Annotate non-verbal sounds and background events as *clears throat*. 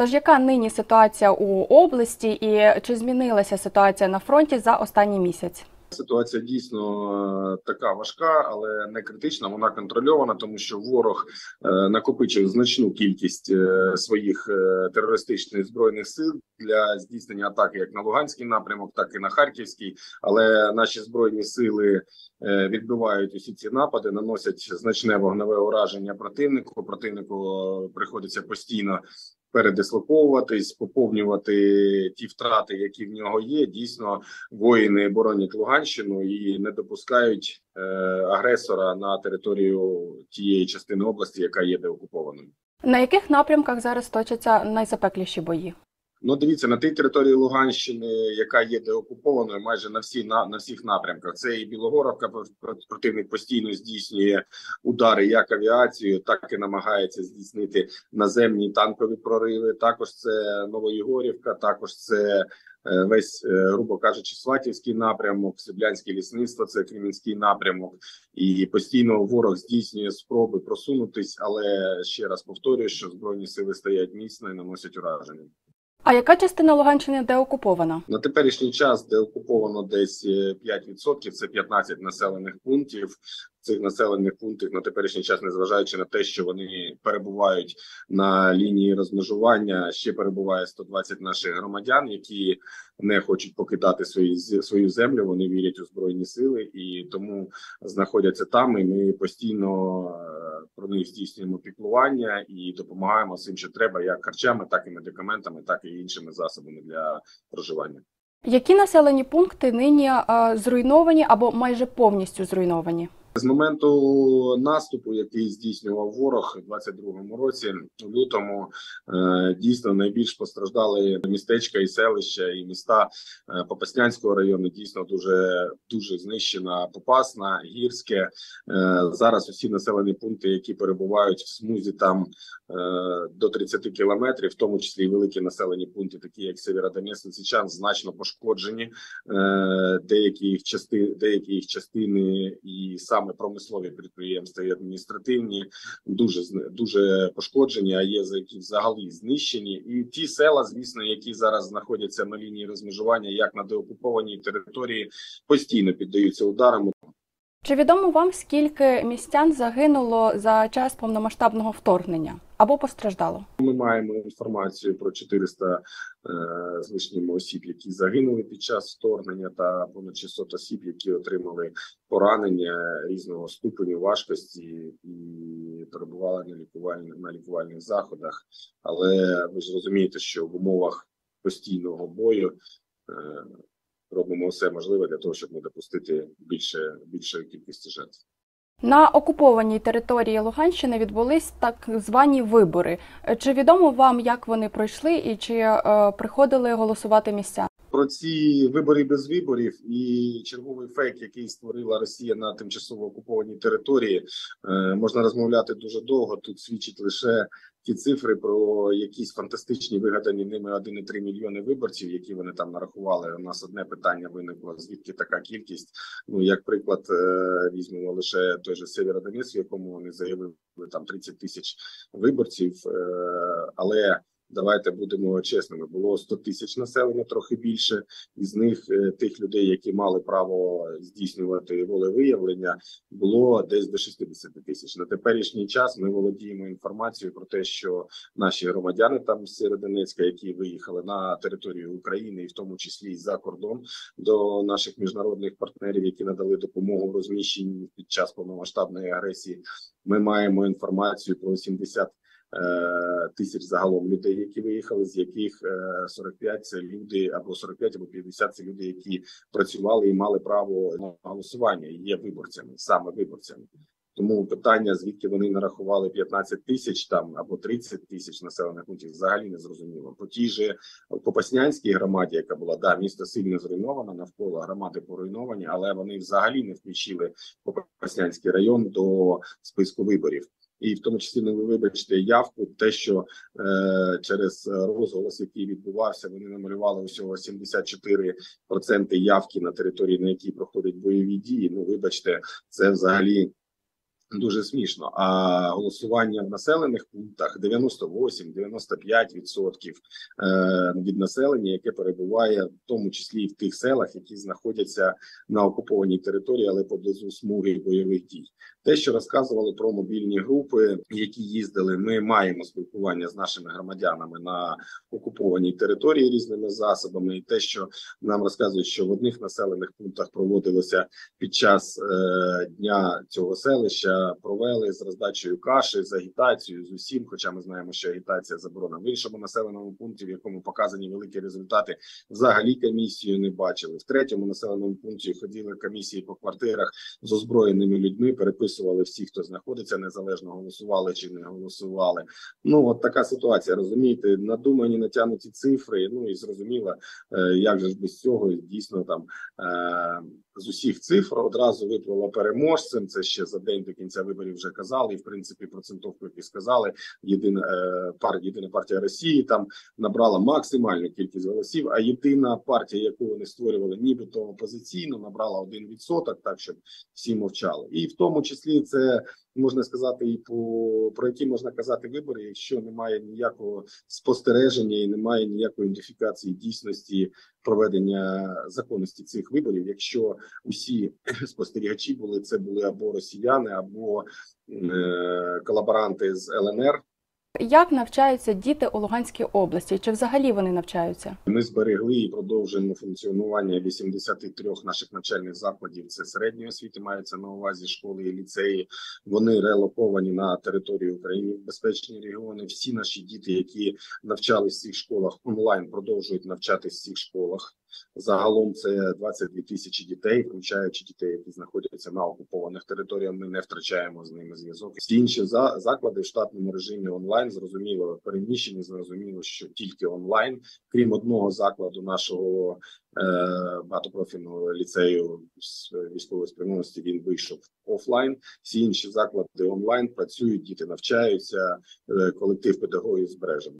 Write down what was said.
Тож яка нині ситуація у області і чи змінилася ситуація на фронті за останній місяць? Ситуація дійсно е, така важка, але не критична. Вона контрольована, тому що ворог е, накопичив значну кількість е, своїх терористичних збройних сил для здійснення атаки як на Луганський напрямок, так і на Харківський. Але наші збройні сили відбивають усі ці напади, наносять значне вогневе ураження противнику. Противнику приходиться постійно передислоковуватись, поповнювати ті втрати, які в нього є. Дійсно, воїни боронять Луганщину і не допускають е, агресора на територію тієї частини області, яка є деокупованою. На яких напрямках зараз точаться найзапекліші бої? Ну, дивіться на тій території Луганщини, яка є деокупованою, майже на всі на, на всіх напрямках. Це і Білогоровка противник постійно здійснює удари як авіацією, так і намагається здійснити наземні танкові прориви. Також це Новоєгорівка, також це е, весь, е, грубо кажучи, Сватівський напрямок, Сіблянське лісництво, це Кремінський напрямок, і постійно ворог здійснює спроби просунутись. Але ще раз повторюю, що збройні сили стоять міцно і наносять ураження. А яка частина Луганщини де окупована? На теперішній час де окуповано десь 5%, це 15 населених пунктів цих населених пунктах на теперішній час, незважаючи на те, що вони перебувають на лінії розмежування, ще перебуває 120 наших громадян, які не хочуть покидати свої свою землю. Вони вірять у збройні сили і тому знаходяться там. І ми постійно е, про них здійснюємо піклування і допомагаємо всім, що треба, як харчами, так і медикаментами, так і іншими засобами для проживання. Які населені пункти нині а, зруйновані або майже повністю зруйновані? З моменту наступу, який здійснював ворог у 22-му році, у лютому е, дійсно найбільш постраждали містечка і селища, і міста е, Попаснянського району. Дійсно дуже дуже знищена Попасна, гірське е, зараз. Усі населені пункти, які перебувають в смузі там до 30 кілометрів, в тому числі і великі населені пункти, такі як Сєвєродонецьк, Лисичан, значно пошкоджені. Деякі їх частини, деякі їх частини і сам саме промислові підприємства і адміністративні, дуже дуже пошкоджені, а є за які взагалі знищені. І ті села, звісно, які зараз знаходяться на лінії розмежування, як на деокупованій території, постійно піддаються ударам. Чи відомо вам скільки містян загинуло за час повномасштабного вторгнення або постраждало? Ми маємо інформацію про 400 е, з лишніми осіб, які загинули під час вторгнення, та понад 600 осіб, які отримали поранення різного ступеню важкості і перебували на лікувальних на лікувальних заходах. Але ви ж розумієте, що в умовах постійного бою. Робимо все можливе для того, щоб не допустити більше більшої кількості жертв. На окупованій території Луганщини відбулись так звані вибори. Чи відомо вам, як вони пройшли, і чи е, приходили голосувати місця? Про ці вибори без виборів і черговий фейк, який створила Росія на тимчасово окупованій території, е, можна розмовляти дуже довго. Тут свідчить лише ті цифри про якісь фантастичні вигадані ними 1,3 мільйони виборців, які вони там нарахували. У нас одне питання виникло: звідки така кількість? Ну як приклад, е, візьмемо лише той же Сєвєродонецьк, в якому вони заявили там 30 тисяч виборців, е, але Давайте будемо чесними. Було 100 тисяч населення, трохи більше. Із них е, тих людей, які мали право здійснювати волевиявлення, було десь до 60 тисяч. На теперішній час ми володіємо інформацією про те, що наші громадяни там з Сєродонецька, які виїхали на територію України, і в тому числі і за кордон до наших міжнародних партнерів, які надали допомогу в розміщенні під час повномасштабної агресії. Ми маємо інформацію про 70 Е, тисяч загалом людей, які виїхали, з яких 45 е, – це люди або 45, або 50 – це люди, які працювали і мали право на голосування, і є виборцями, саме виборцями. Тому питання, звідки вони нарахували 15 тисяч там або 30 тисяч населених пунктів, взагалі не зрозуміло. По тій же Попаснянській громаді, яка була да, місто сильно зруйновано, навколо громади поруйновані, але вони взагалі не включили Попаснянський район до списку виборів і в тому числі не ви вибачте явку, те, що е, через розголос, який відбувався, вони намалювали усього 74% явки на території, на якій проходять бойові дії. Ну, вибачте, це взагалі Дуже смішно. А голосування в населених пунктах 98-95% е, від населення, яке перебуває в тому числі і в тих селах, які знаходяться на окупованій території, але поблизу смуги бойових дій. Те, що розказували про мобільні групи, які їздили, ми маємо спілкування з нашими громадянами на окупованій території різними засобами, і те, що нам розказують, що в одних населених пунктах проводилося під час е, дня цього селища, провели з роздачею каші, з агітацією з усім. Хоча ми знаємо, що агітація заборонена в іншому населеному пункті, в якому показані великі результати, взагалі комісію не бачили. В третьому населеному пункті ходили комісії по квартирах з озброєними людьми, переписували всіх, хто знаходиться, незалежно голосували чи не голосували. Ну от така ситуація. Розумієте, надумані натягнуті цифри. Ну і зрозуміло, е, як же ж без цього дійсно там е, з усіх цифр одразу виплила переможцем. Це ще за день до кінця виборів вже казали. І в принципі процентовку, як і сказали, єдина е, пар єдина партія Росії там набрала максимальну кількість голосів. А єдина партія, яку вони створювали, нібито опозиційно, набрала один відсоток, так щоб всі мовчали. І в тому числі це можна сказати, і по про які можна казати вибори, якщо немає ніякого спостереження і немає ніякої ідентифікації дійсності проведення законності цих виборів. Якщо усі *clears throat* спостерігачі були це були або росіяни, або е, колаборанти з ЛНР. Як навчаються діти у Луганській області? Чи взагалі вони навчаються? Ми зберегли і продовжуємо функціонування 83 наших навчальних закладів. Це середньої освіти, маються на увазі школи і ліцеї. Вони релоковані на території України в безпечні регіони. Всі наші діти, які навчались в цих школах онлайн, продовжують навчатись в цих школах. Загалом це 22 тисячі дітей, включаючи дітей, які знаходяться на окупованих територіях. Ми не втрачаємо з ними зв'язок. Всі інші за заклади в штатному режимі онлайн зрозуміло переміщені. Зрозуміло, що тільки онлайн, крім одного закладу нашого е, багатопрофільного ліцею з військової спрямованості. Він вийшов офлайн. Всі інші заклади онлайн працюють, діти навчаються, е, колектив педагогів збережений.